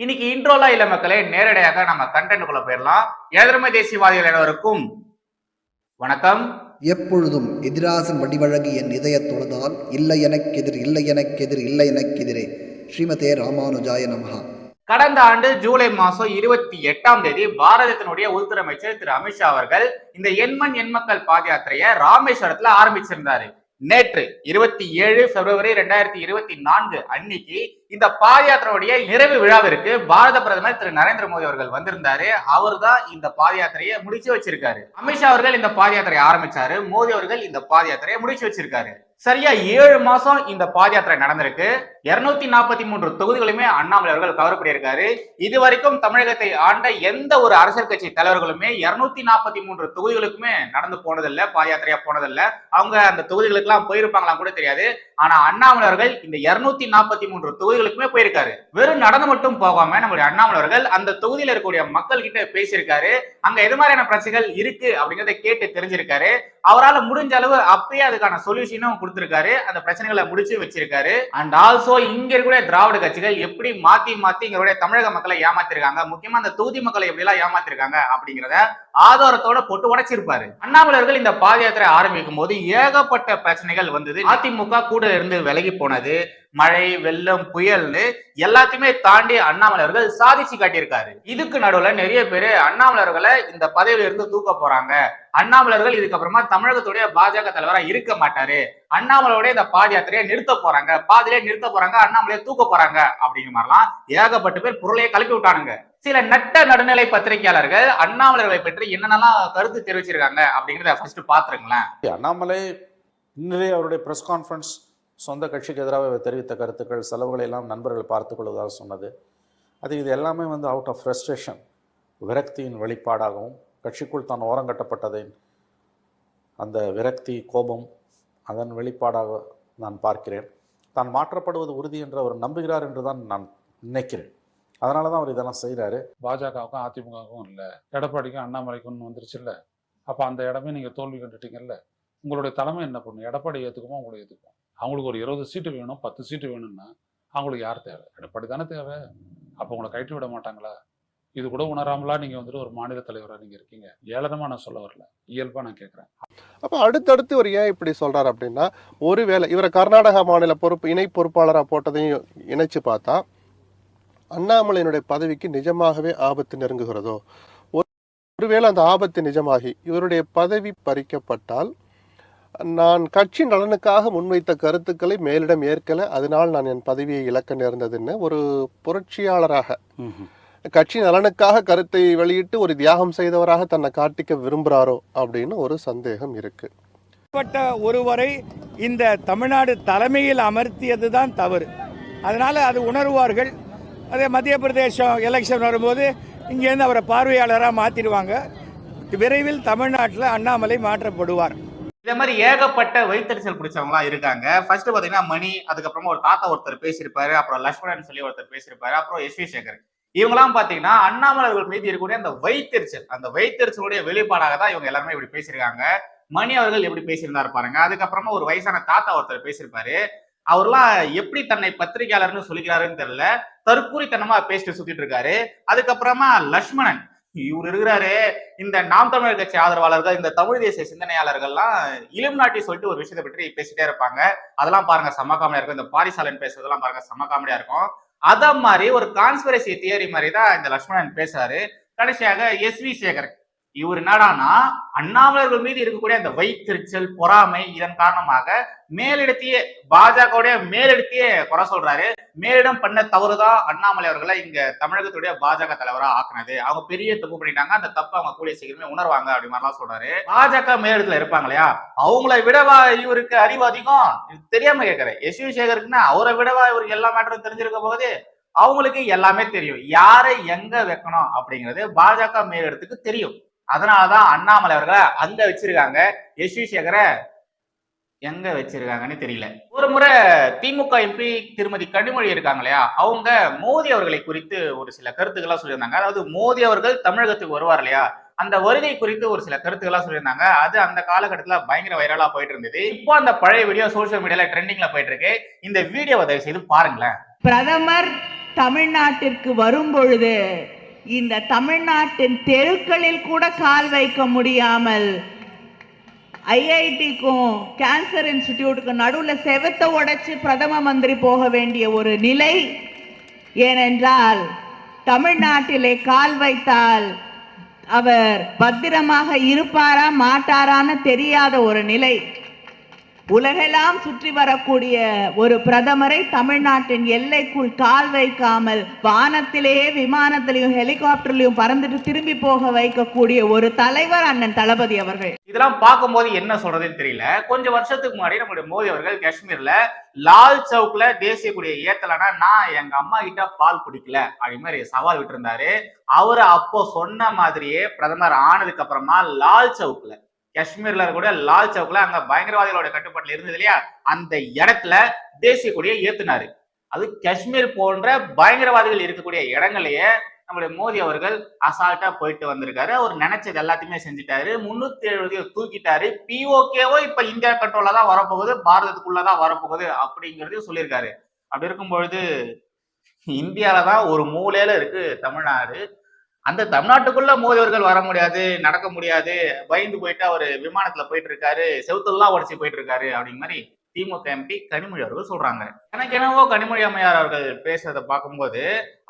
இன்னைக்கு இன்ட்ரோலா இல்ல மக்களே நேரடியாக நம்ம கண்டென்ட்டுக்குள்ள போயிடலாம். எதிர்மை தேசியவாதிகள் அனைவருக்கும் வணக்கம். எப்பொழுதும் எதிராசன் வடிவழகு என் இதயத் தொழுதால் இல்லை எனக்கெதிர் இல்லை எனக்கெதிர் இல்லை எனக்கெதிரே ஸ்ரீமதே ராமானுஜாய நமஹா. கடந்த ஆண்டு ஜூலை மாசம் இருபத்தி எட்டாம் தேதி பாரதத்தினுடைய உள்துறை அமைச்சர் திரு அமித்ஷா அவர்கள் இந்த எண்மண் எண்மக்கள் பாத யாத்திரையை ராமேஸ்வரத்துல ஆரம்பிச்சிருந்தாரு. நேற்று இருபத்தி ஏழு பிப்ரவரி ரெண்டாயிரத்தி இருபத்தி நான்கு அன்னைக்கு இந்த பாத யாத்திரையுடைய நிறைவு விழாவிற்கு பாரத பிரதமர் திரு நரேந்திர மோடி அவர்கள் வந்திருந்தாரு. அவர் தான் இந்த பாத யாத்திரையை முடிச்சு வச்சிருக்காரு. அமித்ஷா அவர்கள் இந்த பாத யாத்திரையை ஆரம்பிச்சாரு. மோடி அவர்கள் இந்த பாத யாத்திரையை முடிச்சு வச்சிருக்காரு. சரியா ஏழு மாசம் இந்த பாத யாத்திரை நடந்திருக்கு. இருநூத்தி நாற்பத்தி மூன்று தொகுதிகளுமே அண்ணாமலை அவர்கள் கவர் பண்ணியிருக்காரு. இது வரைக்கும் தமிழகத்தை ஆண்ட எந்த ஒரு அரசியல் கட்சி தலைவர்களுமே இருநூத்தி நாற்பத்தி மூன்று தொகுதிகளுக்குமே நடந்து போனதில்ல பாத யாத்திரையா போனதில்லை. அவங்க அந்த தொகுதிகளுக்கு எல்லாம் போயிருப்பாங்களாம் கூட தெரியாது. ஆனா அண்ணாமலை அவர்கள் இந்த இருநூத்தி நாற்பத்தி மூன்று தொகுதிகளுக்குமே போயிருக்காரு. வெறும் நடந்து மட்டும் போகாம நம்மளுடைய அண்ணாமலை அவர்கள் அந்த தொகுதியில் இருக்கக்கூடிய மக்கள் கிட்ட பேசியிருக்காரு. அங்க எது மாதிரியான பிரச்சனைகள் இருக்கு அப்படிங்கறத கேட்டு தெரிஞ்சிருக்காரு. அவரால் முடிஞ்ச அளவு அப்பயே அதுக்கான சொல்யூஷனும் கொடுத்திருக்காரு. அந்த பிரச்சனைகளை முடிச்சு வச்சிருக்காரு. அண்ட் ஆல்சோ இங்க இருக்கக்கூடிய திராவிட கட்சிகள் எப்படி மாத்தி மாத்தி இங்களுடைய தமிழக மக்களை ஏமாத்திருக்காங்க? முக்கியமா அந்த தொகுதி மக்களை எப்படி எல்லாம் ஏமாத்திருக்காங்க அப்படிங்கிறத ஆதாரத்தோட போட்டு உடைச்சிருப்பாரு. அண்ணாமலர்கள் இந்த பாத யாத்திரை ஆரம்பிக்கும் போது ஏகப்பட்ட பிரச்சனைகள் வந்தது. அதிமுக கூட இருந்து விலகி போனது. மழை வெள்ளம் புயல்னு எல்லாத்தையுமே தாண்டி அண்ணாமலர்கள் சாதிச்சு காட்டியிருக்காரு. இதுக்கு நடுவுல நிறைய பேர் அண்ணாமலர்களை இந்த பதவியில இருந்து தூக்க போறாங்க. அண்ணாமலர்கள் இதுக்கப்புறமா தமிழகத்துடைய பாஜக தலைவரா இருக்க மாட்டாரு. அண்ணாமலையோட இந்த பாத யாத்திரையை நிறுத்த போறாங்க. பாதிலே நிறுத்த போறாங்க. அண்ணாமலையை தூக்க போறாங்க அப்படிங்கிற மாதிரிலாம் ஏகப்பட்ட பேர் பொருளையே கலப்பி விட்டானுங்க. சில நட்ட நடுநிலை பத்திரிகையாளர்கள் அண்ணாமலர்களை பற்றி என்னென்னலாம் கருத்து தெரிவிச்சிருக்காங்க அப்படிங்கிறத ஃபர்ஸ்ட் பாத்துருங்களேன். அண்ணாமலை இன்றைய அவருடைய ப்ரெஸ் கான்ஃபரன்ஸ் சொந்த கட்சிக்கு எதிராக தெரிவித்த கருத்துக்கள் செலவுகளை எல்லாம் நண்பர்கள் பார்த்து கொள்வதாக சொன்னது. அது இது எல்லாமே வந்து அவுட் ஆஃப் ஃப்ரஸ்ட்ரேஷன் விரக்தியின் வெளிப்பாடாகவும் கட்சிக்குள் தான் ஓரங்கட்டப்பட்டதை அந்த விரக்தி கோபம் அதன் வெளிப்பாடாக நான் பார்க்கிறேன். தான் மாற்றப்படுவது உறுதி என்று அவர் நம்புகிறார் என்று தான் நான் நினைக்கிறேன். அதனால தான் அவர் இதெல்லாம் செய்கிறாரு பாஜகவுக்கும் அதிமுகவுக்கும் இல்லை. எடப்பாடிக்கும் அண்ணாமலைக்கும் வந்துருச்சு இல்லை அப்போ அந்த இடமே நீங்கள் தோல்வி கண்டுட்டீங்கல்ல? உங்களுடைய தலைமை என்ன பண்ணும் எடப்பாடி ஏற்றுக்குமோ உங்களை ஏற்றுக்கும் அவங்களுக்கு ஒரு இருபது சீட்டு வேணும் பத்து சீட்டு வேணும்னா அவங்களுக்கு யார் தேவை? எடப்பாடி தானே தேவை? அப்போ உங்களை கட்டி விட மாட்டாங்களா? இது கூட உணராமலா நீங்கள் வந்துட்டு ஒரு மாநில தலைவராக நீங்கள் இருக்கீங்க. ஏளனமாக நான் சொல்ல வரல. இயல்பாக நான் கேட்குறேன் அப்போ அடுத்தடுத்து ஒரு ஏன் இப்படி சொல்கிறார் அப்படின்னா ஒருவேளை இவரை கர்நாடகா மாநில பொறுப்பு இணை பொறுப்பாளராக போட்டதையும் இணைச்சு பார்த்தா அண்ணாமலையினுடைய பதவிக்கு நிஜமாகவே ஆபத்து நெருங்குகிறதோ? ஒரு- ஒருவேளை அந்த ஆபத்து நிஜமாகி இவருடைய பதவி பறிக்கப்பட்டால் நான் கட்சி நலனுக்காக முன்வைத்த கருத்துக்களை மேலிடம் ஏற்கலை அதனால் நான் என் பதவியை இழக்க நேர்ந்ததுன்னு ஒரு புரட்சியாளராக கட்சி நலனுக்காக கருத்தை வெளியிட்டு ஒரு தியாகம் செய்தவராக தன்னை காட்டிக்க விரும்புகிறாரோ அப்படின்னு ஒரு சந்தேகம் இருக்கு. ஒருவரை இந்த தமிழ்நாடு தலைமையில் அமர்த்தியது தான் தவறு. அதனால் அது உணர்வார்கள். அதே மத்திய பிரதேசம் எலெக்ஷன் வரும்போது இங்கேருந்து அவரை பார்வையாளராக மாற்றிடுவாங்க விரைவில் தமிழ்நாட்டில் அண்ணாமலை மாற்றப்படுவார். இதே மாதிரி ஏகப்பட்ட வைத்தறிச்சல் பிடிச்சவங்களாம் இருக்காங்க. ஃபர்ஸ்ட் பாத்தீங்கன்னா மணி அதுக்கப்புறமா ஒரு தாத்தா ஒருத்தர் பேசியிருப்பாரு அப்புறம் லக்ஷ்மணன் சொல்லி ஒருத்தர் பேசியிருப்பாரு அப்புறம் எஸ் வி சேகர். இவங்கெல்லாம் பாத்தீங்கன்னா அண்ணாமலர்கள் மீது இருக்கக்கூடிய அந்த வைத்தறிச்சல் அந்த வைத்தறிச்சலுடைய வெளிப்பாடாக தான் இவங்க எல்லாருமே இப்படி பேசியிருக்காங்க. மணி அவர்கள் எப்படி பேசியிருந்தாரு பாருங்க. அதுக்கப்புறமா ஒரு வயசான தாத்தா ஒருத்தர் பேசியிருப்பாரு. அவர்லாம் எப்படி தன்னை பத்திரிகையாளர்னு சொல்லிக்கிறாருன்னு தெரியல. தற்கூரித்தனமா பேசிட்டு சுத்திட்டு இருக்காரு. அதுக்கப்புறமா லக்ஷ்மணன். இவர் இருக்கிறாரு. இந்த நாம் தமிழர் கட்சி ஆதரவாளர்கள் இந்த தமிழ் தேசிய சிந்தனையாளர்கள்லாம் இலும் நாட்டி சொல்லிட்டு ஒரு விஷயத்தை பற்றி பேசிட்டே இருப்பாங்க. அதெல்லாம் பாருங்க செம்ம காமெடியா இருக்கும். இந்த பாரிசாலன் பேசுறதெல்லாம் பாருங்க செம்ம காமெடியா இருக்கும். அத மாதிரி ஒரு கான்ஸ்பிரசி தியரி மாதிரி தான் இந்த லட்சுமணன் பேசுறாரு. கடைசியாக எஸ் வி சேகர் இவர் என்னடானா அண்ணாமலர்கள் மீது இருக்கக்கூடிய அந்த வைத்திருச்சல் பொறாமை இதன் காரணமாக மேலிடத்தையே பாஜகவுடைய மேலிடத்தையே குறை சொல்றாரு. மேலிடம் பண்ண தவறுதான் அண்ணாமலை அவர்களை இங்க தமிழகத்துடைய பாஜக தலைவரா ஆக்குனது. அவங்க பெரிய தப்பு பண்ணிட்டாங்க. அந்த தப்பு அவங்க கூடிய சீக்கிரமே உணர்வாங்க அப்படி மாதிரிலாம் சொல்றாரு. பாஜக மேலிடத்துல இருப்பாங்க இல்லையா? அவங்கள விடவா இவருக்கு அறிவு அதிகம்? இது தெரியாம கேட்கிறேன் எஸ் வி சேகருக்குன்னா அவரை விடவா இவருக்கு எல்லா மேட்டரும் தெரிஞ்சிருக்க போகுது? அவங்களுக்கு எல்லாமே தெரியும். யாரை எங்க வைக்கணும் அப்படிங்கிறது பாஜக மேலிடத்துக்கு தெரியும். அதனாலதான் அண்ணாமலை அவர்களை அங்க வச்சிருக்காங்க. எஸ் வி சேகரை எங்க வச்சிருக்காங்கன்னு தெரியல. ஒரு முறை திமுக எம்பி திருமதி கனிமொழி இருக்காங்க இல்லையா? அவங்க மோடி அவர்களை குறித்து ஒரு சில கருத்துக்களா சொல்லியிருந்தாங்க. அதாவது மோடி அவர்கள் தமிழகத்துக்கு வருவார் இல்லையா? அந்த வருகை குறித்து ஒரு சில கருத்துக்களா சொல்லியிருந்தாங்க. அது அந்த காலகட்டத்துல பயங்கர வைரலா போயிட்டு இருந்தது. இப்போ அந்த பழைய வீடியோ சோஷியல் மீடியால ட்ரெண்டிங்ல போயிட்டு இருக்கு. இந்த வீடியோவை தயவு செய்து பாருங்களேன். பிரதமர் தமிழ்நாட்டிற்கு வரும் பொழுது இந்த தமிழ்நாட்டின் தெருக்களில் கூட கால் வைக்க முடியாமல் ஐஐடிக்கும் கேன்சர் இன்ஸ்டிடியூட்டுக்கும் நடுவில் செவத்தை உடைச்சு பிரதம மந்திரி போக வேண்டிய ஒரு நிலை ஏனென்றால் தமிழ்நாட்டிலே கால் வைத்தால் அவர் பத்திரமாக இருப்பாரா மாட்டாரான்னு தெரியாத ஒரு நிலை. உலகெல்லாம் சுற்றி வரக்கூடிய ஒரு பிரதமரை தமிழ்நாட்டின் எல்லைக்குள் கால் வைக்காமல் வானத்திலேயே விமானத்திலையும் ஹெலிகாப்டர்லையும் பறந்துட்டு திரும்பி போக வைக்கக்கூடிய ஒரு தலைவர் அண்ணன் தளபதி அவர்கள். இதெல்லாம் பார்க்கும்போது என்ன சொல்றதுன்னு தெரியல. கொஞ்சம் வருஷத்துக்கு முன்னாடி நம்மளுடைய மோடி அவர்கள் காஷ்மீர்ல லால் சவுக்ல தேசிய கொடியை ஏத்தலைன்னா நான் எங்க அம்மா கிட்ட பால் குடிக்கல அப்படி மாதிரி சவால் விட்டுருந்தாரு. அவரு அப்போ சொன்ன மாதிரியே பிரதமர் ஆனதுக்கு அப்புறமா லால் சவுக்ல காஷ்மீர்ல இருக்கக்கூடிய லால் சவுக்ல அங்க பயங்கரவாதிகளோட கட்டுப்பாட்டில் இருந்தது இல்லையா? அந்த இடத்துல தேசிய கொடியை ஏத்துனாரு. அது காஷ்மீர் போன்ற பயங்கரவாதிகள் இருக்கக்கூடிய இடங்களையே நம்முடைய மோடி அவர்கள் அசால்ட்டா போயிட்டு வந்திருக்காரு. அவர் நினைச்சது எல்லாத்தையுமே செஞ்சுட்டாரு. முன்னூத்தி எழுபது தூக்கிட்டாரு. பிஓகேவோ இப்ப இந்தியா கண்ட்ரோல தான் வரப்போகுது. பாரதத்துக்குள்ளதான் வரப்போகுது அப்படிங்கறதையும் சொல்லியிருக்காரு. அப்படி இருக்கும் பொழுது இந்தியால தான் ஒரு மூலையில இருக்கு தமிழ்நாடு. அந்த தமிழ்நாட்டுக்குள்ள மோதியவர்கள் வர முடியாது நடக்க முடியாது பயந்து போயிட்டு அவர் விமானத்துல போயிட்டு இருக்காரு செவுத்தெல்லாம் உடச்சி போயிட்டு இருக்காரு அப்படிங்கிற மாதிரி திமுக எம்பி கனிமொழி அவர்கள் சொல்றாங்க. எனக்கு என்னவோ கனிமொழி அம்மையார் அவர்கள் பேசுறதை பார்க்கும்போது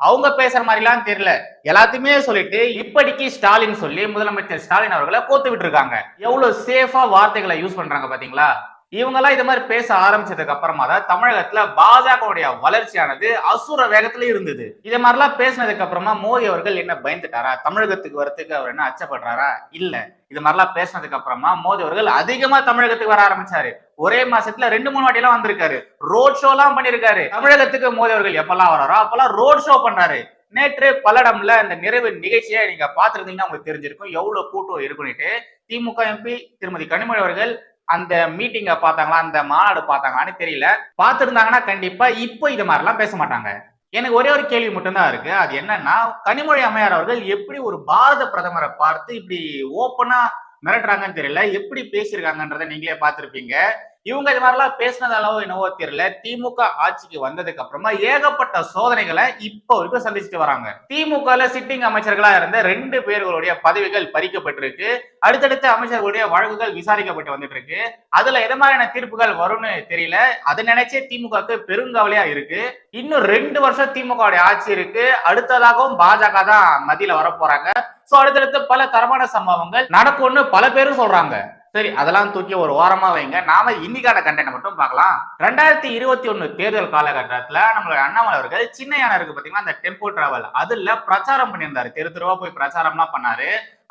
அவங்க பேசுற மாதிரிலாம் தெரியல. எல்லாத்தையுமே சொல்லிட்டு இப்படிக்கு ஸ்டாலின் சொல்லி முதலமைச்சர் ஸ்டாலின் அவர்களை கோத்து விட்டுருக்காங்க எவ்வளவு சேஃபா வார்த்தைகளை யூஸ் பண்றாங்க பாத்தீங்களா? இவங்கெல்லாம் இது மாதிரி பேச ஆரம்பிச்சதுக்கு அப்புறமா தான் தமிழகத்துல பாஜகவுடைய வளர்ச்சியானது அசுர வேகத்துல இருந்தது. இது மாதிரிலாம் பேசினதுக்கு அப்புறமா மோடி அவர்கள் என்ன பயந்துட்டாரா? தமிழகத்துக்கு வரத்துக்கு அவர் என்ன அச்சப்படுறாரா? இல்ல. இது மாதிரிலாம் பேசினதுக்கு அப்புறமா மோடி அவர்கள் அதிகமா தமிழகத்துக்கு வர ஆரம்பிச்சாரு. ஒரே மாசத்துல ரெண்டு மூணு வாட்டி எல்லாம் வந்திருக்காரு. ரோட் ஷோ எல்லாம் பண்ணிருக்காரு. தமிழகத்துக்கு மோடி அவர்கள் எப்பெல்லாம் வராரோ அப்பெல்லாம் ரோட் ஷோ பண்றாரு. நேற்று பல்லடம்ல இந்த நிறைவு நிகழ்ச்சியை நீங்க பாத்துருந்தீங்கன்னா உங்களுக்கு தெரிஞ்சிருக்கும். எவ்வளவு கூட்டம் இருக்குன்னுட்டு திமுக எம்பி திருமதி கனிமொழி அவர்கள் அந்த மீட்டிங்கை பார்த்தாங்களா அந்த மாநாடு பார்த்தாங்களான்னு தெரியல. பார்த்துருந்தாங்கன்னா கண்டிப்பா இப்போ இது மாதிரிலாம் பேச மாட்டாங்க. எனக்கு ஒரே ஒரு கேள்வி மட்டும்தான் இருக்கு. அது என்னன்னா கனிமொழி அம்மையார் அவர்கள் எப்படி ஒரு பாரத பிரதமரை பார்த்து இப்படி ஓப்பனா மிரட்டுறாங்கன்னு தெரியல. எப்படி பேசியிருக்காங்கன்றதை நீங்களே பார்த்துருப்பீங்க. இவங்க இது மாதிரிலாம் பேசினதாலவோ என்னவோ தெரியல. திமுக ஆட்சிக்கு வந்ததுக்கு அப்புறமா ஏகப்பட்ட சோதனைகளை இப்போ வரைக்கும் சந்திச்சுட்டு வராங்க. திமுக சிட்டிங் அமைச்சர்களா இருந்த ரெண்டு பேர்களுடைய பதவிகள் பறிக்கப்பட்டிருக்கு. அடுத்தடுத்த அமைச்சர்களுடைய வழக்குகள் விசாரிக்கப்பட்டு வந்துட்டு இருக்கு அதுல எது மாதிரியான தீர்ப்புகள் வரும்னு தெரியல. அதை நினைச்சே திமுகவுக்கு பெருங்கவலையா இருக்கு. இன்னும் ரெண்டு வருஷம் திமுக ஆட்சி இருக்கு. அடுத்ததாகவும் பாஜக தான் மத்தியில வர போறாங்க சோ அடுத்தடுத்து பல தரமான சம்பவங்கள் நடக்கும்னு பல பேரும் சொல்றாங்க. சரி அதெல்லாம் தூக்கி ஒரு ஓரமா வைங்க. நாம இன்னைக்கான கண்டென்ட் மட்டும் பார்க்கலாம். ரெண்டாயிரத்தி இருபத்தி ஒன்னு தேர்தல் காலகட்டத்துல நம்மளோட அண்ணாமலை அவர்கள் சின்ன இருக்கு பாத்தீங்கன்னா அந்த டெம்போ டிராவல் அதுல பிரச்சாரம் பண்ணியிருந்தாரு. தெரு தெருவா போய் பிரச்சாரம்லாம் பண்ணாரு.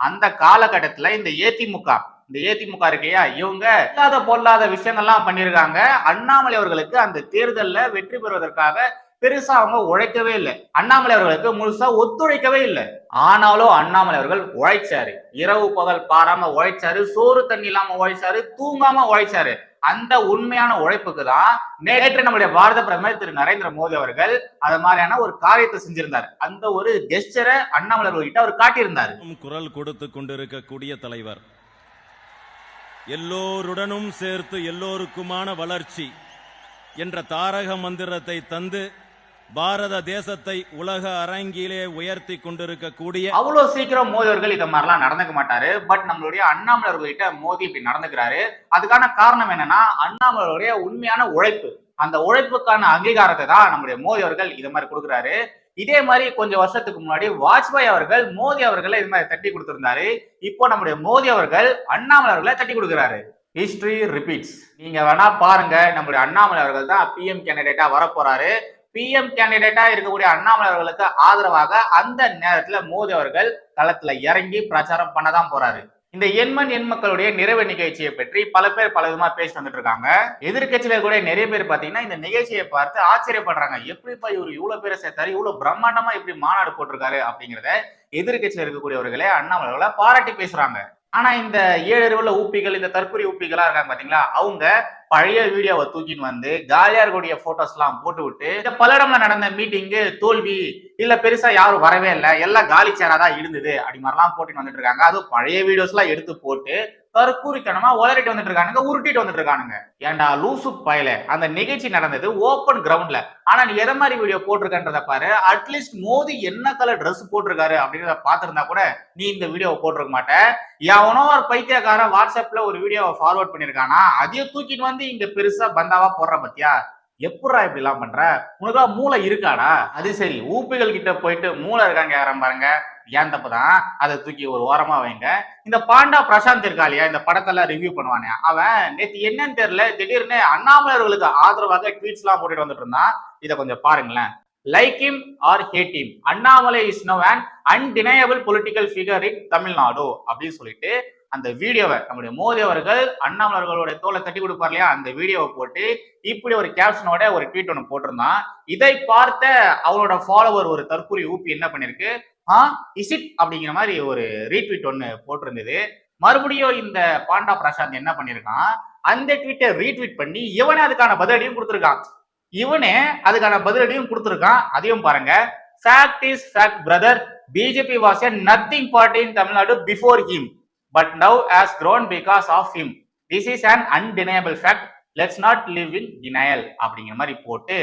அந்த காலகட்டத்துல இந்த ஏதிமுக இந்த ஏதிமுக இருக்கையா இவங்க இல்லாத பொல்லாத விஷயங்கள்லாம் பண்ணியிருக்காங்க. அண்ணாமலை அவர்களுக்கு அந்த தேர்தலில் வெற்றி பெறுவதற்காக பெருசா அவங்க உழைக்கவே இல்லை. அண்ணாமலை அவர்களுக்கு முழுசா ஒத்துழைக்கவே இல்லை. ஆனாலும் அண்ணாமலை அவர்கள் உழைச்சாரு. இரவு பகல் பாராம உழைச்சாரு. சோறு தண்ணி இல்லாம உழைச்சாரு. தூங்காம உழைச்சாரு. அந்த உண்மையான உழைப்புக்கு தான் நேற்று நம்முடைய பாரத பிரதமர் திரு நரேந்திர மோடி அவர்கள் அது மாதிரியான ஒரு காரியத்தை செஞ்சிருந்தார். அந்த ஒரு கெஸ்டரை அண்ணாமலை அவர்கிட்ட அவர் காட்டியிருந்தாரு. குரல் கொடுத்து கொண்டிருக்கக்கூடிய தலைவர். எல்லோருடனும் சேர்த்து எல்லோருக்குமான வளர்ச்சி என்ற தாரக மந்திரத்தை தந்து பாரத தேசத்தை உலக அரங்கிலே உயர்த்தி கொண்டிருக்கக்கூடிய அவ்வளவு சீக்கிரம் மோடி அவர்கள் இத மாதிரிலாம் நடந்துக்க மாட்டாரு. பட் நம்மளுடைய அண்ணாமலை அவர்கள்கிட்ட மோடி இப்படி நடந்துக்கிறாரு. அதுக்கான காரணம் என்னன்னா அண்ணாமலையுடைய உண்மையான உழைப்பு. அந்த உழைப்புக்கான அங்கீகாரத்தை தான் நம்முடைய மோடி அவர்கள் இது மாதிரி கொடுக்குறாரு. இதே மாதிரி கொஞ்சம் வருஷத்துக்கு முன்னாடி வாஜ்பாய் அவர்கள் மோடி அவர்களை இது மாதிரி தட்டி கொடுத்திருந்தாரு. இப்போ நம்முடைய மோடி அவர்கள் அண்ணாமலை அவர்களை தட்டி கொடுக்குறாரு. ஹிஸ்டரி ரிப்பீட்ஸ் நீங்க வேணா பாருங்க நம்முடைய அண்ணாமலை அவர்கள் தான் பிஎம் கேண்டிடேட்டா வரப்போறாரு. பிஎம் கேண்டிடேட்டா இருக்கக்கூடிய அண்ணாமலை அவர்களுக்கு ஆதரவாக அந்த நேரத்துல மோடி அவர்கள் களத்துல இறங்கி பிரச்சாரம் பண்ணதான் போறாரு. இந்த எண்மண் எண் மக்களுடைய நிறைவு நிகழ்ச்சியை பற்றி பல பேர் பல விதமா பேசிட்டு வந்துட்டு இருக்காங்க எதிர்கட்சியில கூட நிறைய பேர் பாத்தீங்கன்னா இந்த நிகழ்ச்சியை பார்த்து ஆச்சரியப்படுறாங்க. எப்படிப்பா இவர் இவ்வளவு பேரை சேர்த்தாரு? இவ்வளவு பிரம்மாண்டமா இப்படி மாநாடு போட்டிருக்காரு அப்படிங்கிறத எதிர்கட்சியில இருக்கக்கூடியவர்களே அண்ணாமலை பாராட்டி பேசுறாங்க. ஆனா இந்த ஏழறிவுள்ள ஊப்பிகள் இந்த தற்கொலை ஊப்பிகளா இருக்காங்க பாத்தீங்களா? அவங்க பழைய வீடியோவை தூக்கின்னு வந்து காலியா இருக்கக்கூடிய போட்டோஸ் எல்லாம் போட்டு விட்டு இந்த பல்லடம்ல நடந்த மீட்டிங்கு தோல்வி இல்ல பெருசா யாரும் வரவே இல்லை எல்லாம் காலி சேரா தான் இருந்தது அப்படி மாதிரிலாம் போட்டுன்னு வந்துட்டு இருக்காங்க. அதுவும் பழைய வீடியோஸ் எல்லாம் எடுத்து போட்டு தற்கூரித்தனமா உதறிட்டு வந்துட்டு இருக்கானுங்க உருட்டிட்டு வந்துட்டு இருக்கானுங்க. ஏன்டா லூசு பயல. அந்த நிகழ்ச்சி நடந்தது ஓப்பன் கிரவுண்ட்ல ஆனா நீ எதை மாதிரி வீடியோ போட்டிருக்கன்றத பாரு. அட்லீஸ்ட் மோதி என்ன கலர் ட்ரெஸ் போட்டிருக்காரு அப்படின்றத பாத்திருந்தா கூட நீ இந்த வீடியோவை போட்டிருக்க மாட்டேன் எவனோ ஒரு பைத்தியக்காரன் வாட்ஸ்அப்ல ஒரு வீடியோவை ஃபார்வர்ட் பண்ணிருக்கானா அதையும் தூக்கிட்டு வந்து இங்க பெருசா பந்தாவா போடுற பத்தியா? எப்படா இப்படி எல்லாம் பண்ற? உனக்கு மூளை இருக்காடா? அது சரி ஊப்பிகள் கிட்ட போயிட்டு மூளை இருக்காங்க யாரும் பாருங்க. ஏன் தப்பு தான் அதை தூக்கி ஒரு ஓரமா வைங்க. இந்த பாண்டா பிரசாந்த் இருக்கா இல்லையா? இந்த படத்தெல்லாம் ரிவ்யூ பண்ணுவானே. அவன் நேத்து என்னன்னு தெரியல திடீர்னு அண்ணாமலையர்களுக்கு ஆதரவாக ட்வீட்ஸ் எல்லாம் போட்டுட்டு வந்துட்டு இருந்தான். இதை கொஞ்சம் பாருங்களேன். Like him or hate him Annamalai is no and undeniable political figure in Tamil Nadu அப்படின்னு சொல்லிட்டு அந்த வீடியோவை நம்முடைய மோடி அவர்கள் அண்ணாமலர்களோட தோலை தட்டி கொடுப்பார் இல்லையா? அந்த வீடியோவை போட்டு இப்படி ஒரு கேப்ஷனோட ஒரு ட்வீட் ஒன்று போட்டிருந்தான். இதை பார்த்த அவளோட ஃபாலோவர் ஒரு தற்கூரி ஊப்பி என்ன பண்ணிருக்கு ஆ இசிட் அப்படிங்கிற மாதிரி ஒரு ரீட்வீட் ஒன்று போட்டிருந்தது. மறுபடியும் இந்த பாண்டா பிரசாந்த் என்ன பண்ணியிருக்கான்? அந்த ட்வீட்டை ரீட்வீட் பண்ணி இவனே அதுக்கான பதிலடியும் கொடுத்துருக்கான். இவனே அதுக்கான பதிலடியும் கொடுத்துருக்கான். அதையும் பாருங்க. Fact is fact brother BJP was a nothing party in Tamil Nadu before him but now has grown because of him this is an undeniable fact let's not live in denial அப்படிங்கிற மாதிரி போட்டு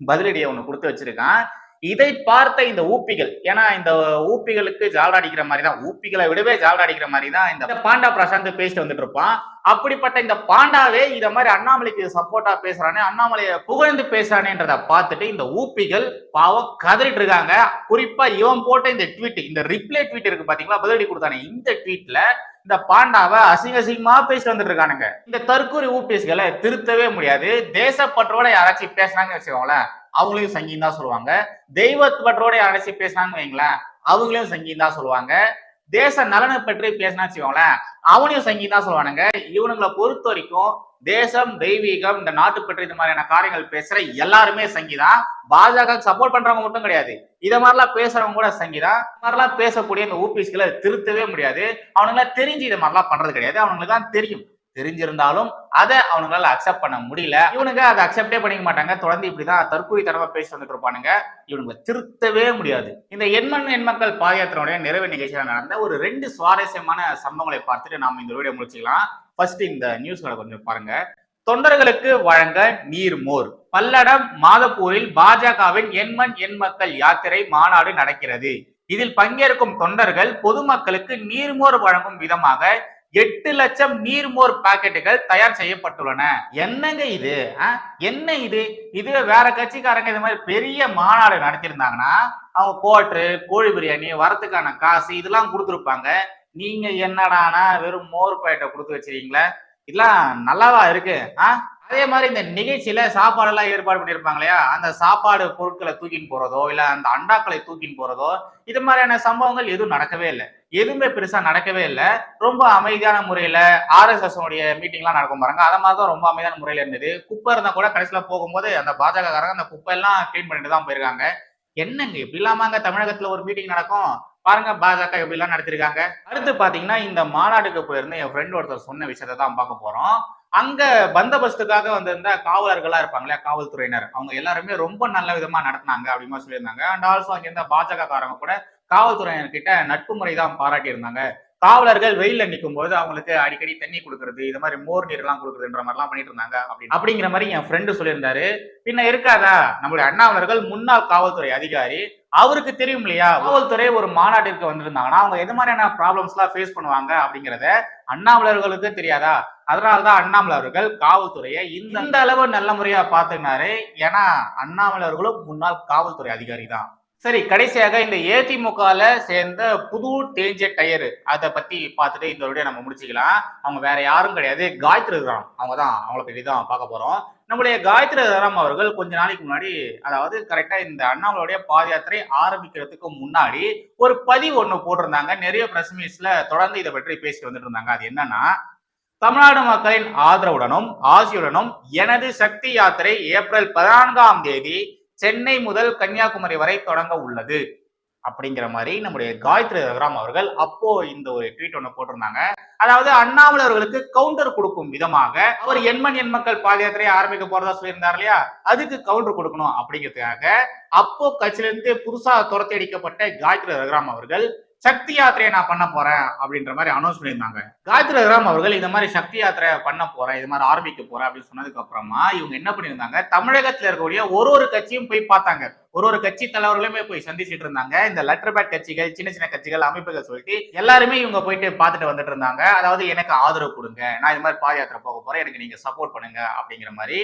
பதிலடியை ஒன்று கொடுத்து வச்சிருக்கான். இதை பார்த்த இந்த ஊப்பிகள் ஏன்னா இந்த ஊப்பிகளுக்கு ஜால்ரா அடிக்கிற மாதிரி தான் ஊப்பிகளை விடவே ஜால்ரா அடிக்கிற மாதிரி தான் இந்த பாண்டா பிரசாந்த் பேசிட்டு வந்துட்டு இருப்பான். அப்படிப்பட்ட இந்த பாண்டாவே இத மாதிரி அண்ணாமலைக்கு சப்போர்ட்டா பேசுறானே அண்ணாமலையை புகழ்ந்து பேசுறானேன்றத பார்த்துட்டு இந்த ஊப்பிகள் பாவம் கதறிட்டு இருக்காங்க. குறிப்பா இவன் போட்ட இந்த ட்வீட் இந்த ரிப்ளை ட்வீட் இருக்கு பாத்தீங்களா? பதிலடி கொடுத்தானே. இந்த ட்வீட்ல இந்த பாண்டாவை அசிங்க அசிங்கமா பேசிட்டு வந்துட்டு இருக்கானுங்க. இந்த தற்கூரி ஊபிஎஸ்களை திருத்தவே முடியாது. தேசப்பற்றோட யாராச்சும் பேசுறாங்கன்னு வச்சுக்கோங்களேன் அவங்களையும் சங்கின்னு தான் சொல்லுவாங்க. தெய்வப்பற்றோட யாராச்சும் பேசுனாங்கன்னு வைங்களேன் அவங்களையும் சங்கின்னு தான் சொல்லுவாங்க. தேச நலனை பற்றி பேசினா வச்சுக்கோங்களேன் அவனையும் சங்கி தான் சொல்லுவானுங்க. இவனுங்களை பொறுத்த வரைக்கும் தேசம் தெய்வீகம் இந்த நாட்டு பற்றி இந்த மாதிரியான காரியங்கள் பேசுற எல்லாருமே சங்கிதான். பாஜக சப்போர்ட் பண்றவங்க மட்டும் கிடையாது. இத மாதிரிலாம் பேசுறவங்க கூட சங்கிதான். இந்த மாதிரிலாம் பேசக்கூடிய இந்த ஊபிஸ்களை திருத்தவே முடியாது. அவனுங்களாம் தெரிஞ்சு இதை மாதிரிலாம் பண்றது கிடையாது. அவனுங்களுக்கு தான் தெரியும். தெரிஞ்சிருந்தாலும் அதை அவனுங்களால அக்செப்ட் பண்ண முடியல. இவனுங்க அதை அக்செப்டே பண்ணிக்க மாட்டாங்க. தொடர்ந்து இப்படிதான் தற்கூரி தரமா பேசி வந்துட்டு இருப்பானுங்க. இவனுங்களை திருத்தவே முடியாது. இந்த எண்மண் எண்மக்கள் பாதயாத்திரனுடைய நிறைவு நிகழ்ச்சியில நடந்த ஒரு ரெண்டு சுவாரஸ்யமான சம்பவங்களை பார்த்துட்டு நாம இந்த வீடியோ முடிச்சுக்கலாம். ஃபர்ஸ்ட் இந்த நியூஸ்களை கொஞ்சம் பாருங்க. தொண்டர்களுக்கு வழங்க நீர் மோர். பல்லடம் மாதப்பூரில் பாஜகவின் எண்மண் எண்மக்கள் யாத்திரை மாநாடு நடக்கிறது. இதில் பங்கேற்கும் தொண்டர்கள் பொதுமக்களுக்கு நீர்மோர் வழங்கும் விதமாக எட்டு லட்சம் நீர்மோர் பாக்கெட்டுகள் தயார் செய்யப்பட்டுள்ளன. என்னங்க இது? ஆ? என்ன இது? இதுவே வேற கட்சிக்காரங்க இது மாதிரி பெரிய மாநாடு நடத்திருந்தாங்கன்னா அவங்க கோட்ரு கோழி பிரியாணி வரத்துக்கான காசு இதெல்லாம் கொடுத்துருப்பாங்க. நீங்க என்னடானா வெறும் மோர் பாக்கெட்டை கொடுத்து வச்சிருக்கீங்களே? இதெல்லாம் நல்லாவா இருக்கு? ஆ? அதே மாதிரி இந்த நிகழ்ச்சியில சாப்பாடு எல்லாம் ஏற்பாடு பண்ணியிருப்பாங்க இல்லையா? அந்த சாப்பாடு பொருட்களை தூக்கின்னு போறதோ இல்ல அந்த அண்டாக்களை தூக்கின்னு போறதோ இது மாதிரியான சம்பவங்கள் எதுவும் நடக்கவே இல்லை. எதுவுமே பெருசா நடக்கவே இல்லை. ரொம்ப அமைதியான முறையில ஆர்எஸ்எஸ் உடைய மீட்டிங் எல்லாம் நடக்கும் பாருங்க. அதை மாதிரி தான் ரொம்ப அமைதியான முறையில இருந்தது. குப்பை இருந்தா கூட கடைசியில போகும்போது அந்த பாஜக காரங்க அந்த குப்பை எல்லாம் கிளீன் பண்ணிட்டு தான் போயிருக்காங்க. என்னங்க இப்படி இல்லாமங்க தமிழகத்துல ஒரு மீட்டிங் நடக்கும்? பாருங்க பாஜக எப்படி எல்லாம் நடத்திருக்காங்க. அடுத்து பாத்தீங்கன்னா இந்த மாநாடுக்கு போயிருந்த என் ஃப்ரெண்ட் ஒருத்தர் சொன்ன விஷயத்தை தான் பார்க்க போறோம். அங்க பந்தோபஸ்துக்காக வந்திருந்த காவலர்களா இருப்பாங்களே காவல்துறையினர். அவங்க எல்லாருமே ரொம்ப நல்ல விதமா நடத்தினாங்க அப்படிமா சொல்லியிருந்தாங்க. அண்ட் ஆல்சோ அங்க இருந்த பாஜக காரங்க கூட காவல்துறையினர்கிட்ட நட்பு முறை தான் பாராட்டி இருந்தாங்க காவலர்கள் வெயில்ல நிற்கும் போது அவங்களுக்கு அடிக்கடி தண்ணி கொடுக்கறது இது மாதிரி மோர் நீர் எல்லாம் கொடுக்குறதுன்ற மாதிரிலாம் பண்ணிட்டு இருந்தாங்க அப்படி அப்படிங்கிற மாதிரி என் ஃப்ரெண்டு சொல்லியிருந்தாரு. பின்ன இருக்காதா? நம்மளுடைய அண்ணாமலர்கள் முன்னாள் காவல்துறை அதிகாரி. அவருக்கு தெரியும் இல்லையா? காவல்துறை ஒரு மாநாட்டிற்கு வந்திருந்தாங்கன்னா அவங்க எது மாதிரியான ப்ராப்ளம்ஸ் எல்லாம் ஃபேஸ் பண்ணுவாங்க அப்படிங்கறத அண்ணாமலர்களுக்கு தெரியாதா? அதனால்தான் அண்ணாமலை அவர்கள் காவல்துறையை இந்த அளவு நல்ல முறையா பாத்துனாரு ஏன்னா அண்ணாமலை அவர்களும் முன்னாள் காவல்துறை அதிகாரி தான். சரி கடைசியாக இந்த ஏதிமுகல சேர்ந்த புது தேஞ்ச டயர். அதை பத்தி பார்த்துட்டு இந்த வீடியோ நம்ம முடிச்சுக்கலாம். அவங்க வேற யாரும் கிடையாது. காயத்ரி ராம் அவங்க தான் அவங்கள பற்றி தான் பார்க்க போறோம். நம்முடைய காயத்ரி ராம் அவர்கள் கொஞ்ச நாளைக்கு முன்னாடி அதாவது கரெக்டா இந்த அண்ணாமலையுடைய பாத யாத்திரை ஆரம்பிக்கிறதுக்கு முன்னாடி ஒரு பதிவு ஒன்று போட்டிருந்தாங்க. நிறைய பிரஸ் மீட்ஸ்ல தொடர்ந்து இதை பற்றி பேசி வந்துட்டு இருந்தாங்க. அது என்னன்னா தமிழ்நாடு மக்களின் ஆதரவுடனும் ஆசியுடனும் எனது சக்தி யாத்திரை ஏப்ரல் பதினான்காம் தேதி சென்னை முதல் கன்னியாகுமரி வரை தொடங்க உள்ளது. அப்படிங்கிற மாதிரி நம்முடைய காயத்ரி ரகுராம் அவர்கள் அப்போ இந்த ஒரு ட்வீட் ஒன்று போட்டிருந்தாங்க. அதாவது அண்ணாமலை அவர்களுக்கு கவுண்டர் கொடுக்கும் விதமாக அவர் எண்மண் எண் மக்கள் பாத யாத்திரையை ஆரம்பிக்க போறதா சொல்லியிருந்தார் இல்லையா? அதுக்கு கவுண்டர் கொடுக்கணும் அப்படிங்கிறதுக்காக அப்போ கட்சியிலிருந்து புதுசாக துரத்தி அடிக்கப்பட்ட காயத்ரி ரகுராம் அவர்கள் சக்தி யாத்திரையை நான் பண்ண போறேன் அப்படின்ற மாதிரி அனௌன்ஸ் பண்ணியிருந்தாங்க. காயத்ரி ராம் அவர்கள் இந்த மாதிரி சக்தி யாத்திரை பண்ண போறேன் இது மாதிரி ஆரம்பிக்க போறேன் அப்படின்னு சொன்னதுக்கு அப்புறமா இவங்க என்ன பண்ணியிருந்தாங்க? தமிழகத்துல இருக்கக்கூடிய ஒரு ஒரு கட்சியும் போய் பார்த்தாங்க. ஒரு ஒரு கட்சி தலைவர்களுமே போய் சந்திச்சிட்டு இருந்தாங்க. இந்த லெட்டர் பேட் கட்சிகள் சின்ன சின்ன கட்சிகள் அமைப்புகள் சொல்லிட்டு எல்லாருமே இவங்க போயிட்டு பார்த்துட்டு வந்துட்டு இருந்தாங்க. அதாவது எனக்கு ஆதரவு கொடுங்க. நான் இது மாதிரி பாத யாத்திரை போக போறேன். எனக்கு நீங்க சப்போர்ட் பண்ணுங்க அப்படிங்கிற மாதிரி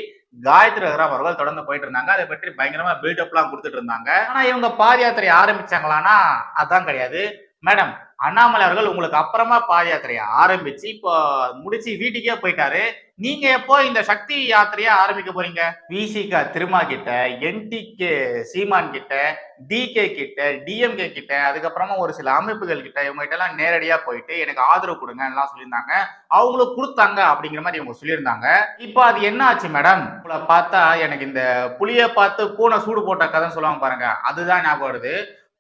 காயத்ரி ரகுராம் அவர்கள் தொடர்ந்து போயிட்டு இருந்தாங்க. அதை பற்றி பயங்கரமா பில்டப்லாம் கொடுத்துட்டு இருந்தாங்க. ஆனா இவங்க பாத யாத்திரை ஆரம்பிச்சாங்களான்னா அதான் கிடையாது. மேடம் அண்ணாமலை அவர்கள் உங்களுக்கு அப்புறமா பாத யாத்திரையை ஆரம்பிச்சு இப்போ முடிச்சு வீட்டுக்கே போயிட்டாரு. நீங்க எப்போ இந்த சக்தி யாத்திரையை ஆரம்பிக்க போறீங்க? விசிகா திருமா கிட்ட என்டிகே சீமான் கிட்ட டிகே கிட்ட டிஎம்கே கிட்ட அதுக்கப்புறமா ஒரு சில அமைப்புகள் கிட்ட இவங்க கிட்ட எல்லாம் நேரடியா போயிட்டு எனக்கு ஆதரவு கொடுங்க எல்லாம் சொல்லியிருந்தாங்க. அவங்களுக்கு கொடுத்தாங்க அப்படிங்கிற மாதிரி இவங்க சொல்லியிருந்தாங்க. இப்போ அது என்ன ஆச்சு மேடம்? உங்களை பார்த்தா எனக்கு இந்த புளிய பார்த்து பூனை சூடு போட்ட கதைன்னு சொல்லுவாங்க பாருங்க அதுதான் ஞாபகம் வருது.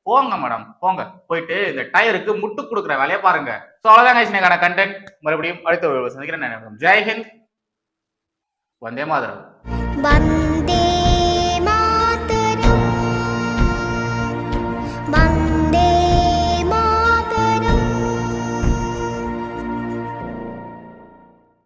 போங்க மேடம் போங்க. போயிட்டு இந்த டயருக்கு முட்டு கொடுக்குற வேலையை பாருங்க. ஸோ அவ்வளோதான் கைசினக்கான கண்டென்ட் மறுபடியும் அடுத்த ஒரு சந்திக்கிறேன். நான் ஜெய்ஹிந்த் வந்தே மாதரம்.